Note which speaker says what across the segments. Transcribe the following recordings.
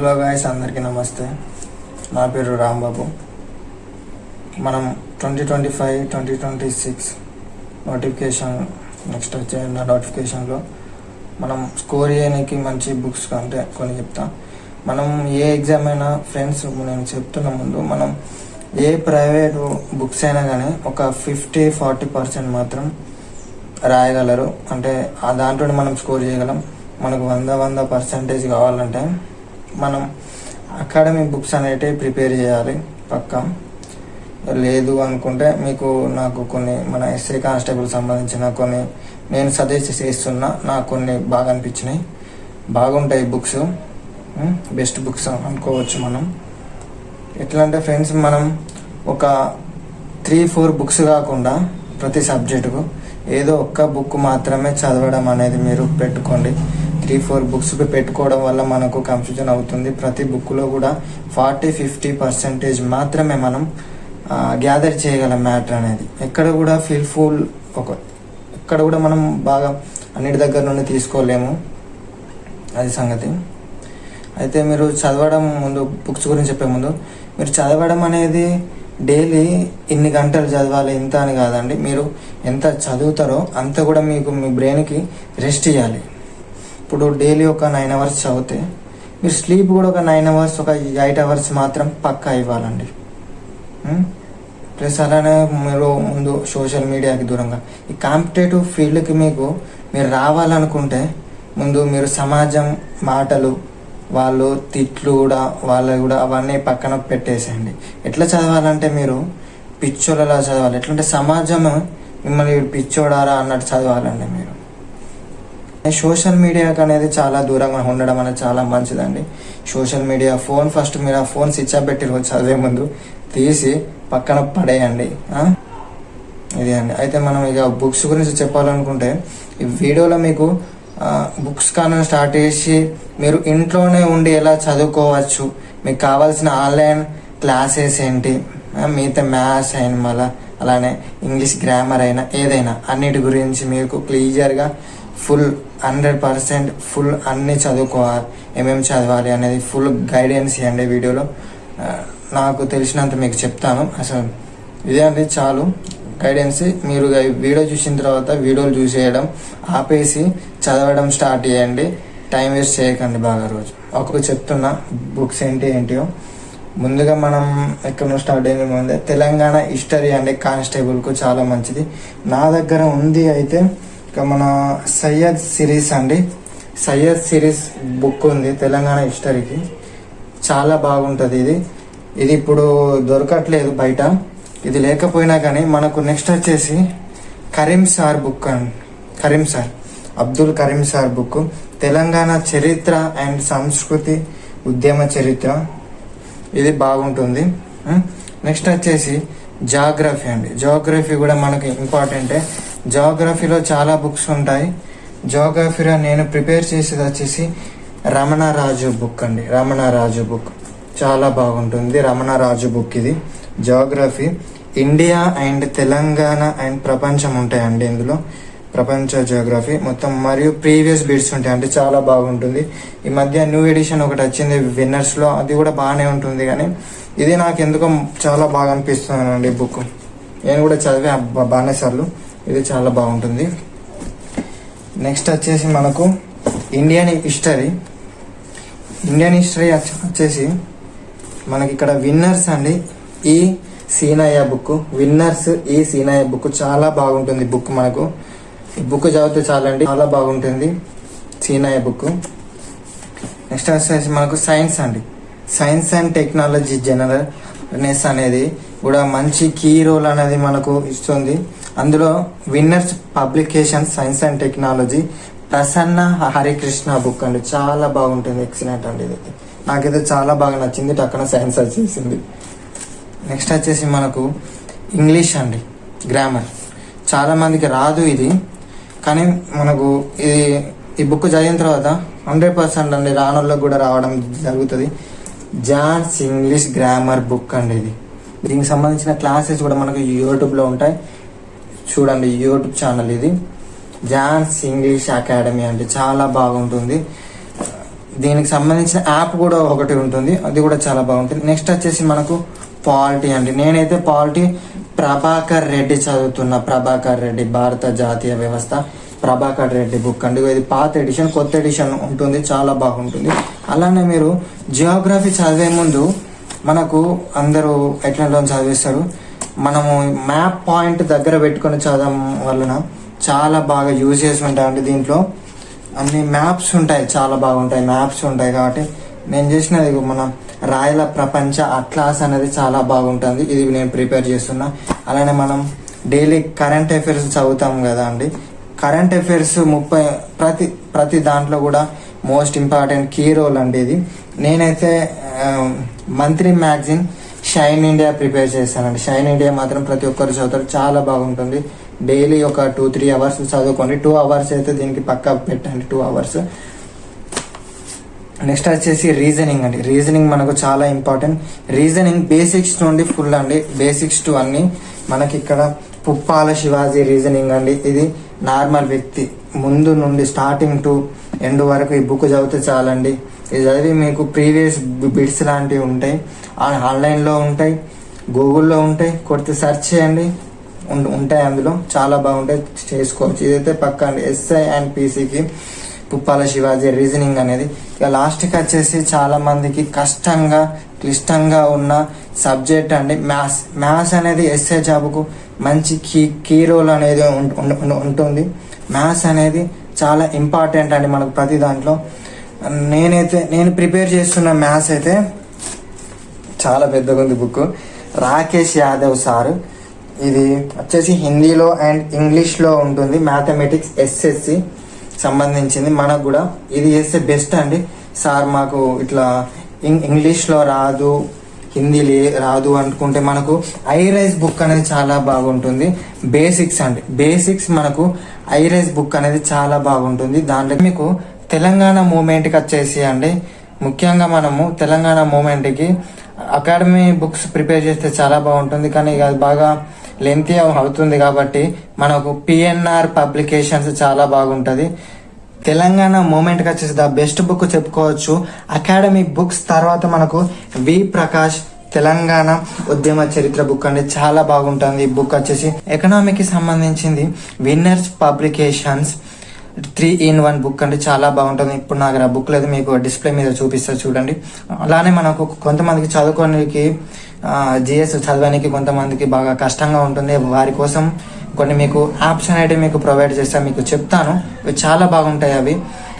Speaker 1: Hello guys అందరికీ నమస్తే. నా పేరు రాంబాబు. మనం twenty twenty five twenty twenty six notification next వచ్చే నా నోటిఫికేషన్లో మనం స్కోర్ చేయడానికి మంచి బుక్స్ అంటే కొన్ని చెప్తాం. మనం ఏ ఎగ్జామ్ అయినా ఫ్రెండ్స్ నేను చెప్తున్న ముందు మనం ఏ ప్రైవేట్ బుక్స్ అయినా కానీ ఒక ఫిఫ్టీ ఫార్టీ పర్సెంట్ మాత్రం రాయగలరు. అంటే ఆ దాంట్లో మనం స్కోర్ చేయగలం. మనకు వంద వంద పర్సెంటేజ్ కావాలంటే మనం అకాడమిక్ బుక్స్ అనేటివి ప్రిపేర్ చేయాలి పక్కా. లేదు అనుకుంటే మీకు నాకు కొన్ని మన ఎస్ఐ కానిస్టేబుల్ సంబంధించిన కొన్ని నేను సజెస్ట్ చేస్తున్నా నాకు కొన్ని బాగా అనిపించినాయి. బాగుంటాయి బుక్స్. బెస్ట్ బుక్స్ అనుకోవచ్చు మనం. ఎట్లా అంటే ఫ్రెండ్స్ మనం ఒక త్రీ ఫోర్ బుక్స్ కాకుండా ప్రతి సబ్జెక్టుకు ఏదో ఒక్క బుక్ మాత్రమే చదవడం అనేది మీరు పెట్టుకోండి. త్రీ ఫోర్ బుక్స్ పెట్టుకోవడం వల్ల మనకు కన్ఫ్యూజన్ అవుతుంది. ప్రతి బుక్లో కూడా ఫార్టీ ఫిఫ్టీ పర్సెంటేజ్ మాత్రమే మనం గ్యాదర్ చేయగలం మ్యాటర్ అనేది. ఎక్కడ కూడా ఫీల్ ఫుల్ ఒక ఎక్కడ కూడా మనం బాగా అన్నిటి దగ్గర నుండి తీసుకోలేము. అది సంగతి. అయితే మీరు చదవడం ముందు బుక్స్ గురించి చెప్పే ముందు మీరు చదవడం అనేది డైలీ ఇన్ని గంటలు చదవాలి ఇంత అని కాదండి. మీరు ఎంత చదువుతారో అంత కూడా మీకు మీ బ్రెయిన్కి రెస్ట్ ఇవ్వాలి ఇప్పుడు డైలీ ఒక నైన్ అవర్స్ చదివితే మీరు స్లీప్ కూడా ఒక నైన్ అవర్స్ ఒక ఎయిట్ అవర్స్ మాత్రం పక్కా ఇవ్వాలండి. ప్లస్ అలానే మీరు ముందు సోషల్ మీడియాకి దూరంగా. ఈ కాంపిటేటివ్ ఫీల్డ్కి మీకు మీరు రావాలనుకుంటే ముందు మీరు సమాజం మాటలు వాళ్ళు తిట్లు కూడా వాళ్ళు కూడా అవన్నీ పక్కన పెట్టేసేయండి. ఎట్లా చదవాలంటే మీరు పిచ్చోళ్ళలా చదవాలి. ఎట్లంటే సమాజం మిమ్మల్ని పిచ్చోడారా అన్నట్టు చదవాలండి మీరు. సోషల్ మీడియాకి అనేది చాలా దూరంగా ఉండడం అనేది చాలా మంచిదండి. సోషల్ మీడియా ఫోన్ ఫస్ట్ మీరు ఆ ఫోన్ స్విచ్ ఆఫ్ పెట్టి చదివే ముందు తీసి పక్కన పడేయండి. ఇది అండి. అయితే మనం ఇక బుక్స్ గురించి చెప్పాలనుకుంటే ఈ వీడియోలో మీకు బుక్స్ కానీ స్టార్ట్ చేసి మీరు ఇంట్లోనే ఉండి ఎలా చదువుకోవచ్చు మీకు కావాల్సిన ఆన్లైన్ క్లాసెస్ ఏంటి మిగతా మ్యాథ్స్ అయిన మళ్ళీ అలానే ఇంగ్లీష్ గ్రామర్ అయినా ఏదైనా అన్నిటి గురించి మీకు క్లియర్గా ఫుల్ హండ్రెడ్ పర్సెంట్ ఫుల్ అన్ని చదువుకోవాలి ఏమేమి చదవాలి అనేది ఫుల్ గైడెన్స్ ఇవ్వండి వీడియోలో. నాకు తెలిసినంత మీకు చెప్తాను. అసలు ఇదే అండి చాలు. గైడెన్స్ మీరు వీడియో చూసిన తర్వాత వీడియోలు చూసేయడం ఆపేసి చదవడం స్టార్ట్ చేయండి. టైం వేస్ట్ చేయకండి బాగా రోజు. ఒక్కొక్క చెప్తున్నా బుక్స్ ఏంటి ఏంటియో. ముందుగా మనం ఎక్కడ నుంచి స్టార్ట్ అయ్యే ముందే తెలంగాణ హిస్టరీ అండి కానిస్టేబుల్కు చాలా మంచిది. నా దగ్గర ఉంది అయితే ఇక మన సయ్యద్ సిరీస్ అండి. సయ్యద్ సిరీస్ బుక్ ఉంది తెలంగాణ హిస్టరీకి. చాలా బాగుంటుంది ఇది. ఇది ఇప్పుడు దొరకట్లేదు బయట. ఇది లేకపోయినా కానీ మనకు నెక్స్ట్ వచ్చేసి కరీం సార్ బుక్ అండి Karim sir Abdul Karim sir book. Telangana చరిత్ర అండ్ సంస్కృతి ఉద్యమ చరిత్ర. ఇది బాగుంటుంది. నెక్స్ట్ వచ్చేసి జాగ్రఫీ అండి. జాగ్రఫీ కూడా మనకి ఇంపార్టెంటే జోగ్రఫీలో చాలా బుక్స్ ఉంటాయి. జోగ్రఫీలో నేను ప్రిపేర్ చేసేది వచ్చేసి రమణ రాజు బుక్ అండి. రమణ రాజు బుక్ చాలా బాగుంటుంది. రమణ రాజు బుక్ ఇది. Geography India and Telangana and ప్రపంచం ఉంటాయండి ఇందులో. ప్రపంచ జియోగ్రఫీ మొత్తం మరియు ప్రీవియస్ బిట్స్ ఉంటాయి. అంటే చాలా బాగుంటుంది. ఈ మధ్య న్యూ ఎడిషన్ ఒకటి వచ్చింది విన్నర్స్లో అది కూడా బాగానే ఉంటుంది కానీ ఇది నాకు ఎందుకో చాలా బాగా అనిపిస్తుంది అండి బుక్ నేను కూడా చదివా బాగానే సార్లు. ఇది చాలా బాగుంటుంది. నెక్స్ట్ వచ్చేసి మనకు ఇండియన్ హిస్టరీ ఇండియన్ హిస్టరీ వచ్చేసి మనకి ఇక్కడ విన్నర్స్ అండి. ఈ సీనయ్య బుక్ విన్నర్స్ ఈ సీనయ్య బుక్ చాలా బాగుంటుంది బుక్ మనకు. ఈ బుక్ చదివితే చాలండి. చాలా బాగుంటుంది సీనయ్య బుక్ నెక్స్ట్ వచ్చేసి మనకు సైన్స్ అండి. సైన్స్ అండ్ టెక్నాలజీ జనరల్ నెస్ అనేది కూడా మంచి కీ రోల్ అనేది మనకు ఇస్తుంది. అందులో winners publication science and technology Prasanna Harikrishna book అండి. చాలా బాగుంటుంది ఎక్సలెంట్ అండి ఇది. నాకైతే చాలా బాగా నచ్చింది టక్కన సైన్స్ వచ్చేసింది నెక్స్ట్ వచ్చేసి మనకు ఇంగ్లీష్ అండి గ్రామర్ చాలామందికి రాదు ఇది కానీ మనకు ఇది ఈ బుక్ చదివిన తర్వాత హండ్రెడ్ పర్సెంట్ అండి రానోళ్ళకి కూడా రావడం జరుగుతుంది. జాన్స్ ఇంగ్లీష్ గ్రామర్ బుక్ అండి ఇది. దీనికి సంబంధించిన క్లాసెస్ కూడా మనకు యూట్యూబ్లో ఉంటాయి. చూడండి యూట్యూబ్ ఛానల్ ఇది. జాన్స్ ఇంగ్లీష్ అకాడమీ అంటే చాలా బాగుంటుంది. దీనికి సంబంధించిన యాప్ కూడా ఒకటి ఉంటుంది. అది కూడా చాలా బాగుంటుంది. నెక్స్ట్ వచ్చేసి మనకు పాలిటీ అండి. నేనైతే పాలిటీ ప్రభాకర్ రెడ్డి చదువుతున్న ప్రభాకర్ రెడ్డి భారత జాతీయ వ్యవస్థ ప్రభాకర్ రెడ్డి బుక్ అండి. ఇది పాత ఎడిషన్ కొత్త ఎడిషన్ ఉంటుంది. చాలా బాగుంటుంది. అలానే మీరు జియోగ్రఫీ చదివే ముందు మనకు అందరూ ఎట్లా చదివిస్తారు. మనము మ్యాప్ పాయింట్ దగ్గర పెట్టుకొని చదవడం వలన చాలా బాగా యూజెస్ ఉంటాయండి దీంట్లో. అన్ని మ్యాప్స్ ఉంటాయి చాలా బాగుంటాయి మ్యాప్స్ ఉంటాయి కాబట్టి నేను చేసినది మన రాయల ప్రపంచ అట్లాస్ అనేది చాలా బాగుంటుంది. ఇది నేను ప్రిపేర్ చేస్తున్నా. అలానే మనం డైలీ కరెంట్ అఫైర్స్ చదువుతాం కదా అండి. కరెంట్ అఫైర్స్ ముప్పై ప్రతి ప్రతి దాంట్లో కూడా మోస్ట్ ఇంపార్టెంట్ కీ రోల్ అండి ఇది. నేనైతే monthly magazine Shine India prepare చేస్తానండి షైన్ ఇండియా మాత్రం ప్రతి ఒక్కరు చదువుతారు. చాలా బాగుంటుంది. డైలీ ఒక టూ త్రీ అవర్స్ చదువుకోండి. టూ అవర్స్ అయితే దీనికి పక్కా పెట్టండి. Two hours. నెక్స్ట్ వచ్చేసి రీజనింగ్ అండి. రీజనింగ్ మనకు చాలా ఇంపార్టెంట్. రీజనింగ్ బేసిక్స్ నుండి ఫుల్ అండి. బేసిక్స్ టు అన్ని. మనకి ఇక్కడ పుప్పాల శివాజీ రీజనింగ్ అండి. ఇది నార్మల్ వ్యక్తి. ముందు నుండి స్టార్టింగ్ టు ఎండ్ వరకు ఈ బుక్ చదివితే చాలండి. చదివి మీకు ప్రీవియస్ బిట్స్ లాంటివి ఉంటాయి. ఆ- ఆన్లైన్లో ఉంటాయి. గూగుల్లో ఉంటాయి. కొడితే సెర్చ్ చేయండి. ఉంటాయి అందులో. చాలా బాగుంటాయి. చేసుకోవచ్చు. ఇదైతే పక్క అండి. ఎస్ఐ అండ్ పీసీకి పుప్పాల శివాజీ రీజనింగ్ అనేది. ఇక లాస్ట్కి వచ్చేసి చాలా మందికి కష్టంగా క్లిష్టంగా ఉన్న సబ్జెక్ట్ అండి. మ్యాథ్స్ మ్యాథ్స్ అనేది ఎస్ఏ జాబ్కు మంచి కీ కీ రోల్ అనేది ఉంటుంది. మ్యాథ్స్ అనేది చాలా ఇంపార్టెంట్ అండి మనకు ప్రతి దాంట్లో. నేనైతే నేను ప్రిపేర్ చేస్తున్న మ్యాథ్స్ అయితే చాలా పెద్దగా ఉంది బుక్ రాకేష్ యాదవ్ సార్ ఇది వచ్చేసి హిందీలో అండ్ ఇంగ్లీష్లో ఉంటుంది. మ్యాథమెటిక్స్ ఎస్ఎస్సి సంబంధించింది మనకు కూడా. ఇది చేస్తే బెస్ట్ అండి. సార్ మాకు ఇట్లా ఇంగ్లీష్లో రాదు హిందీ రాదు అనుకుంటే మనకు ఐరైస్ బుక్ అనేది చాలా బాగుంటుంది. బేసిక్స్ అండి. బేసిక్స్ మనకు ఐరైస్ బుక్ అనేది చాలా బాగుంటుంది. దాంట్లో మీకు తెలంగాణ మూమెంట్కి వచ్చేసి అండి. ముఖ్యంగా మనము తెలంగాణ మూమెంట్కి అకాడమీ బుక్స్ ప్రిపేర్ చేస్తే చాలా బాగుంటుంది. కానీ ఇక అది బాగా లెంతీ అవుతుంది కాబట్టి మనకు పిఎన్ఆర్ పబ్లికేషన్స్ చాలా బాగుంటుంది. తెలంగాణ మూమెంట్కి వచ్చేసి ద బెస్ట్ బుక్ చెప్పుకోవచ్చు. అకాడమీ బుక్స్ తర్వాత మనకు వి ప్రకాష్ తెలంగాణ ఉద్యమ చరిత్ర బుక్ అండి. చాలా బాగుంటుంది. ఈ బుక్ వచ్చేసి ఎకనామీకి సంబంధించింది. Winners publications three in one book అంటే చాలా బాగుంటుంది. ఇప్పుడు నాకు ఆ బుక్ లేదు మీకు డిస్ప్లే మీద చూపిస్తారు చూడండి. అలానే మనకు కొంతమందికి చదువుకోనికి జిఎస్ చదవడానికి కొంతమందికి బాగా కష్టంగా ఉంటుంది. వారి కోసం కొన్ని మీకు యాప్స్ అయితే మీకు ప్రొవైడ్ చేస్తాను మీకు చెప్తాను. ఇవి చాలా బాగుంటాయి అవి.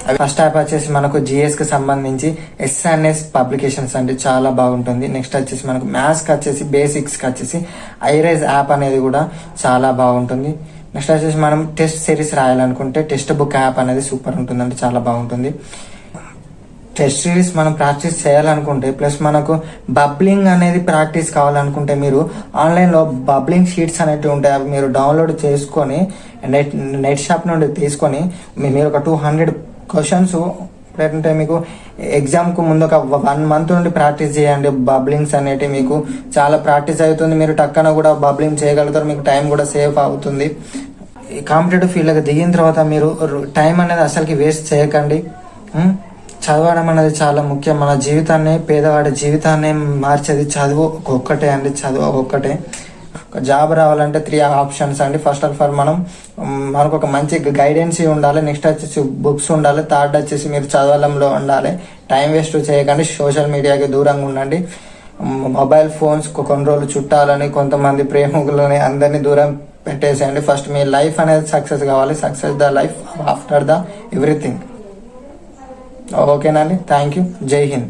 Speaker 1: అవి ఫస్ట్ యాప్ వచ్చేసి మనకు జిఎస్కి సంబంధించి ఎస్ఎన్ఎస్ పబ్లికేషన్స్ అంటే చాలా బాగుంటుంది. నెక్స్ట్ వచ్చేసి మనకు మ్యాథ్స్కి వచ్చేసి బేసిక్స్కి వచ్చేసి ఐరైజ్ యాప్ అనేది కూడా చాలా బాగుంటుంది. నెక్స్ట్ వచ్చేసి మనం టెస్ట్ సిరీస్ రాయాలనుకుంటే టెస్ట్ బుక్ యాప్ అనేది సూపర్ ఉంటుందండి చాలా బాగుంటుంది. టెస్ట్ సిరీస్ మనం ప్రాక్టీస్ చేయాలనుకుంటే ప్లస్ మనకు బబ్లింగ్ అనేది ప్రాక్టీస్ కావాలనుకుంటే మీరు ఆన్లైన్లో బబ్లింగ్ షీట్స్ అనేటివి ఉంటాయి అవి మీరు డౌన్లోడ్ చేసుకొని నెట్ నెట్ షాప్ నుండి తీసుకొని మీరు ఒక టూ హండ్రెడ్ క్వశ్చన్స్ లేదంటే మీకు ఎగ్జామ్కు ముందు ఒక వన్ మంత్ నుండి ప్రాక్టీస్ చేయండి. బబ్లింగ్స్ అనేటివి మీకు చాలా ప్రాక్టీస్ అవుతుంది. మీరు టక్కన కూడా బబ్లింగ్ చేయగలుగుతారు. మీకు టైం కూడా సేఫ్ అవుతుంది. కాంపిటేటివ్ ఫీల్డ్కి దిగిన తర్వాత మీరు టైం అనేది అసలుకి వేస్ట్ చేయకండి. చదవడం అనేది చాలా ముఖ్యం. మన జీవితాన్ని పేదవాడి జీవితాన్ని మార్చేది చదువు ఒక్కటే అండి. చదువు ఒక్కటే. ఒక జాబ్ రావాలంటే త్రీ ఆప్షన్స్ అండి. ఫస్ట్ ఆఫ్ ఆల్ మనం మనకు ఒక మంచి గైడెన్స్ ఉండాలి. నెక్స్ట్ వచ్చేసి బుక్స్ ఉండాలి. థర్డ్ వచ్చేసి మీరు చదవడంలో ఉండాలి. టైం వేస్ట్ చేయకండి. సోషల్ మీడియాకి దూరంగా ఉండండి. మొబైల్ ఫోన్స్ కొన్ని రోజులు చుట్టాలని కొంతమంది ప్రేమికులని అందరినీ దూరం పెట్టేసేయండి. ఫస్ట్ మీ లైఫ్ అనేది సక్సెస్ కావాలి. Success the life after the everything ఓకేనండి. థ్యాంక్ యూ జై హింద్